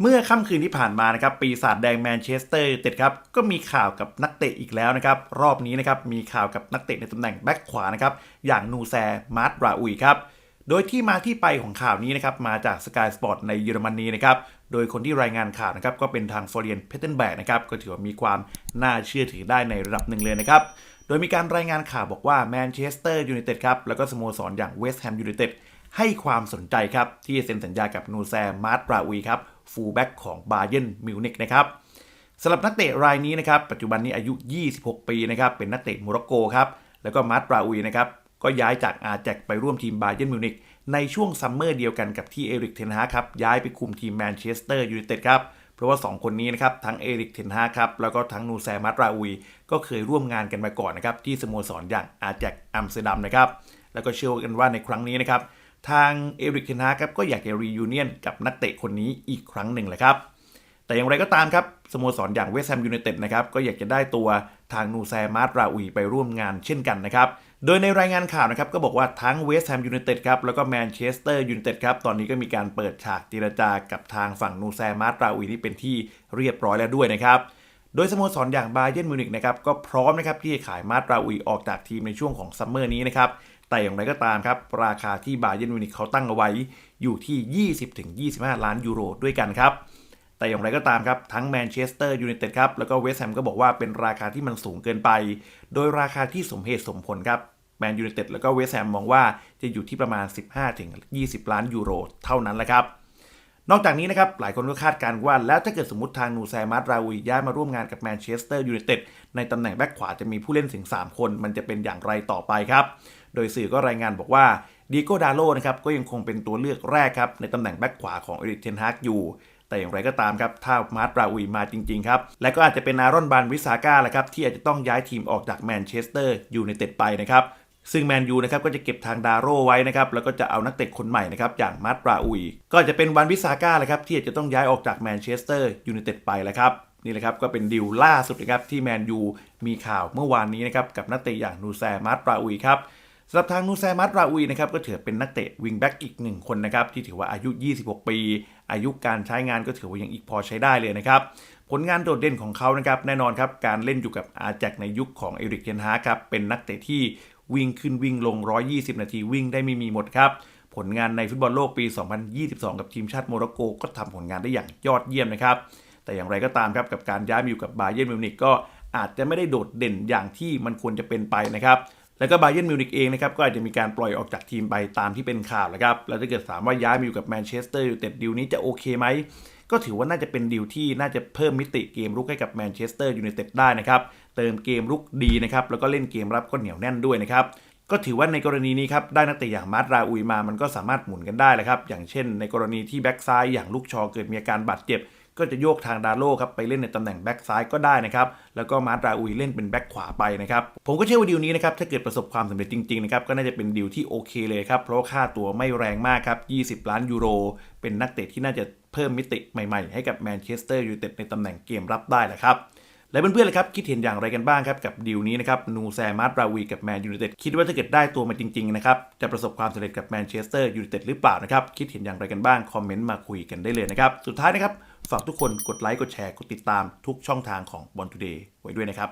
เมื่อค่ำคืนที่ผ่านมานะครับปีศาจแดงแมนเชสเตอร์เต็ดครับก็มีข่าวกับนักเตะอีกแล้วนะครับรอบนี้นะครับมีข่าวกับนักเตะในตำแหน่งแบ็คขวานะครับอย่างนูแซมาร์ตราอุยครับโดยที่มาที่ไปของข่าวนี้นะครับมาจากสกายสปอร์ตในเยอรมนีนะครับโดยคนที่รายงานข่าวนะครับก็เป็นทางฟอร์เรียนเพเทนแบกนะครับก็ถือว่ามีความน่าเชื่อถือได้ในระดับหนึ่งเลยนะครับโดยมีการรายงานข่าวบอกว่าแมนเชสเตอร์ยูไนเต็ดครับแล้วก็สโมสรอย่างเวสต์แฮมยูไนเต็ดให้ความสนใจครับที่จะเซ็นสัญญากับนูแซมาร์ตราวีครับ ฟูลแบ็กของบาเยนมิวนิกนะครับสำหรับนักเตะรายนี้นะครับปัจจุบันนี้อายุ 26 ปีนะครับเป็นนักเตะโมร็อกโกครับแล้วก็มาร์ตราวีนะครับก็ย้ายจากอาแจกไปร่วมทีมบาเยนมิวนิกในช่วงซัมเมอร์เดียวกันกับที่เอริกเทนฮาครับย้ายไปคุมทีมแมนเชสเตอร์ยูไนเต็ดครับเพราะว่า 2 คนนี้นะครับทั้งเอริกเทนฮาครับแล้วก็ทั้งนูแซมาร์ตราวีก็เคยร่วมงานกันมาก่อนนะครับที่สโมสรอย่างอาแจกอัมสเตอร์ดัมนะครับแล้วก็เชื่อกันว่าในครั้งนี้นะครับ ทางเอริกเทนฮาครับก็อยากจะรียูเนียนกับนักเตะคนนี้อีกครั้งหนึ่งแหละครับ แต่อย่างไรก็ตามครับสโมสรอย่างเวสต์แฮมยูไนเต็ดนะครับก็อยากจะได้ตัวทางนูแซมาร์ตราอุยไปร่วมงานเช่นกันนะครับ โดยในรายงานข่าวนะครับก็บอกว่าทั้งเวสต์แฮมยูไนเต็ดครับแล้วก็แมนเชสเตอร์ยูไนเต็ดครับตอนนี้ก็มีการเปิดฉากเจรจากับทางฝั่งนูแซมาร์ตราอุยที่เป็นที่เรียบร้อยแล้วด้วยนะครับโดยสโมสรอย่างบาเย r n นมิวนิกนะครับก็พร้อมนะครับที่จะขายมาตราอุยออกจากทีมในช่วงของซัมเมอร์นี้นะครับ แต่อย่างไรก็ตามครับ ราคาที่บาเยนมิวนิกเขาตั้งเอาไว้อยู่ที่ 20-25 ล้านยูโรด้วยกันครับ แต่อย่างไรก็ตามครับ ทั้งแมนเชสเตอร์ยูไนเต็ดครับ แล้วก็เวสต์แฮมก็บอกว่าเป็นราคาที่มันสูงเกินไป โดยราคาที่สมเหตุสมผลครับแมนยูไนเต็ดแล้วก็เวสต์แฮมมองว่าจะอยู่ที่ประมาณ 15-20 ล้านยูโรเท่านั้นแหละครับนอกจากนี้นะครับ หลายคนก็คาดการณ์ว่า แล้วถ้าเกิดสมมติทางนูแซมาร์ตราวีย้ายมาร่วมงานกับแมนเชสเตอร์ยูไนเต็ดในตำแหน่งแบ็คขวาจะมีผู้เล่นถึง 3 คน มันจะเป็นอย่างไรต่อไปครับ โดยสื่อก็รายงานบอกว่าดีโกดาโลนะครับก็ยังคงเป็นตัวเลือกแรกครับในตำแหน่งแบ็คขวาของเอริกเทนฮากอยู่ แต่อย่างไรก็ตามครับถ้ามาร์ตราวีมาจริง ๆ ครับ และก็อาจจะเป็นอารอนบานวิสาก้าแหละครับที่อาจจะต้องย้ายทีมออกจากแมนเชสเตอร์ยูไนเต็ดไปนะครับซึ่งแมนยูนะครับก็จะเก็บทางดาโร่ไว้นะครับแล้วก็จะเอานักเตะคนใหม่นะครับอย่างมาร์ตราอุย ก็จะเป็นวันวิสาก้าแหละครับที่อาจจะต้องย้ายออกจากแมนเชสเตอร์ยูไนเต็ดไปแล้วครับนี่แหละครับก็เป็นดีลล่าสุดนะครับที่แมนยูมีข่าวเมื่อวานนี้นะครับกับนักเตะอย่างนูแซมาร์ตราอุยครับ สำหรับทางนูแซมาร์ตราอุยนะครับก็ถือเป็นนักเตะวิงแบ็กอีกหนึ่งคนนะครับที่ถือว่าอายุ 26 ปี อายุการใช้งานก็ถือว่ายังอีกพอใช้ได้เลยนะครับผลงานโดดเด่นของเขานะครับแน่นอนครับการเล่นอยู่กับอาแจกในยุคของเอริกเทนฮาครับเป็นนักเตะที่วิ่งขึ้นวิ่งลง 120 นาทีวิ่งได้ไม่มีหมดครับผลงานในฟุตบอลโลกปี 2022 กับทีมชาติโมร็อกโกก็ทำผลงานได้อย่างยอดเยี่ยมนะครับแต่อย่างไรก็ตามครับกับการย้ายมาอยู่กับบาเย r n นมิวนิกก็อาจจะไม่ได้โดดเด่นอย่างที่มันควรจะเป็นไปนะครับ แล้วก็บาเย r n นมิวนิกเองนะครับก็อาจจะมีการปล่อยออกจากทีมไปตามที่เป็นข่าวแล้วครับแล้วถ้าเกิดถามว่าย้ายมาอยู่กับแมนเชสเตอร์ยูไนเต็ดดีลนี้จะโอเคไหมก็ถือว่าน่าจะเป็นดีลที่น่าจะเพิ่มมิติเกมรุกให้กับแมนเชสเตอร์ยูไนเต็ดได้นะครับเติมเกมรุกดีนะครับแล้วก็เล่นเกมรับก็เหนียวแน่นด้วยนะครับก็ถือว่าในกรณีนี้ครับได้นักเตะอย่างมาร์ตราอุยมามันก็สามารถหมุนกันได้แหละครับอย่างเช่น ในกรณีที่แบ็กซ้ายอย่างลูกชอเกิดมีอาการบาดเจ็บ ก็จะโยกทางดาโลครับไปเล่นในตำแหน่งแบ็กซ้ายก็ได้นะครับ แล้วก็มาร์ตราอุยเล่นเป็นแบ็กขวาไปนะครับ ผมก็เชื่อว่าดีลนี้นะครับ ถ้าเกิดประสบความสำเร็จจริงๆนะครับ ก็น่าจะเป็นดีลที่โอเคเลยครับ เพราะว่าค่าตัวไม่แรงมากครับ 20 ล้านยูโร เป็นนักเตะที่น่าจะเพิ่มมิติใหม่ๆ ให้กับแมนเชสเตอร์ยูไนเต็ดในตำแหน่งเกมรับได้แหละครับและเพื่อนๆเลยครับคิดเห็นอย่างไรกันบ้างครับกับดีลนี้นะครับนูแซมาร์ตราวีกับแมนยูไนเต็ดคิดว่าถ้าเกิดได้ตัวมาจริงๆนะครับจะประสบความสำเร็จกับแมนเชสเตอร์ยูไนเต็ดหรือเปล่านะครับคิดเห็นอย่างไรกันบ้างคอมเมนต์มาคุยกันได้เลยนะครับสุดท้ายนะครับ ฝากทุกคนกดไลค์กดแชร์กดติดตามทุกช่องทางของบอลทูเดย์ไว้ด้วยนะครับ